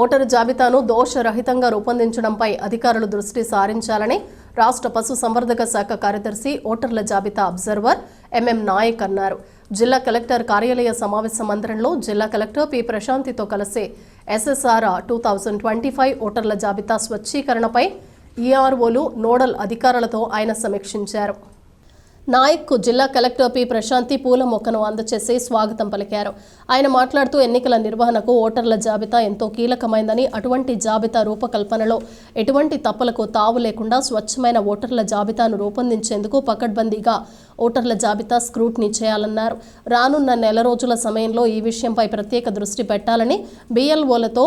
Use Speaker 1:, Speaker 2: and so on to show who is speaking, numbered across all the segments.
Speaker 1: Voter జాబితాను దోషరహితంగా రూపొందించడంపై అధికారులు దృష్టి సారించాలని రాష్ట్ర పశు సంవర్ధక శాఖ కార్యదర్శి ఓటర్ల జాబితా అబ్జర్వర్ ఎంఎం నాయక్ అన్నారు. జిల్లా కలెక్టర్ కార్యాలయ సమావేశ మందిరంలో జిల్లా కలెక్టర్ పి ప్రశాంతితో కలిసి SSR two thousand twenty five ఓటర్ల జాబితా స్వచ్ఛీకరణపై ఈఆర్ఓలు నోడల్ అధికారులతో ఆయన సమీక్షించారు. నాయక్ జిల్లా కలెక్టర్ పి. ప్రశాంతి పూల మొక్కను అందచేసి స్వాగతం పలికారు. ఆయన మాట్లాడుతూ ఎన్నికల నిర్వహణకు ఓటర్ల జాబితా ఎంతో కీలకమైందని అటువంటి జాబితా రూపకల్పనలో ఎటువంటి తప్పులకు తావు లేకుండా స్వచ్ఛమైన ఓటర్ల జాబితాను రూపొందించేందుకు పకడ్బందీగా ఓటర్ల జాబితా స్క్రూట్నీ చేయాలన్నారు. రానున్న నెల రోజుల సమయంలో ఈ విషయంపై ప్రత్యేక దృష్టి పెట్టాలని బిఎల్ఓలతో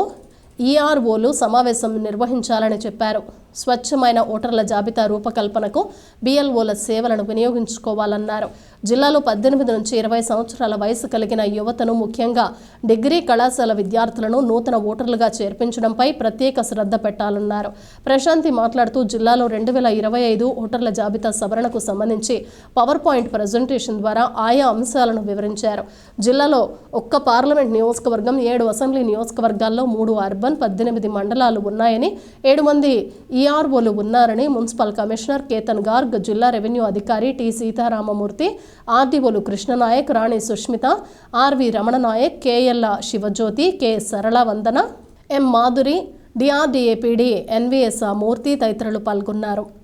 Speaker 1: ఈఆర్ఓలు సమావేశం నిర్వహించాలని చెప్పారు. స్వచ్ఛమైన ఓటర్ల జాబితా రూపకల్పనకు బిఎల్ఓల సేవలను వినియోగించుకోవాలన్నారు. జిల్లాలో పద్దెనిమిది నుంచి ఇరవై సంవత్సరాల వయసు కలిగిన యువతను ముఖ్యంగా డిగ్రీ కళాశాల విద్యార్థులను నూతన ఓటర్లుగా చేర్పించడంపై ప్రత్యేక శ్రద్ధ పెట్టాలన్నారు. ప్రశాంతి మాట్లాడుతూ జిల్లాలో రెండు వేల ఇరవై ఐదు ఓటర్ల జాబితా సవరణకు సంబంధించి పవర్ పాయింట్ ప్రజెంటేషన్ ద్వారా ఆయా అంశాలను వివరించారు. జిల్లాలో ఒక్క పార్లమెంట్ నియోజకవర్గం ఏడు అసెంబ్లీ నియోజకవర్గాల్లో మూడు అర్బన్ పద్దెనిమిది మండలాలు ఉన్నాయని ఏడు మంది ఈ ఈఆర్ఓలు ఉన్నారని మున్సిపల్ కమిషనర్ కేతన్ గార్గ్ జిల్లా రెవెన్యూ అధికారి T Sitaramamurthy ఆర్డీఓలు Krishnanayak Rani Sushmita RV Ramananayak KL Sivajyothi K Sarala Vandana M Madhuri డిఆర్డిఏపీడి NVS మూర్తి తదితరులు పాల్గొన్నారు.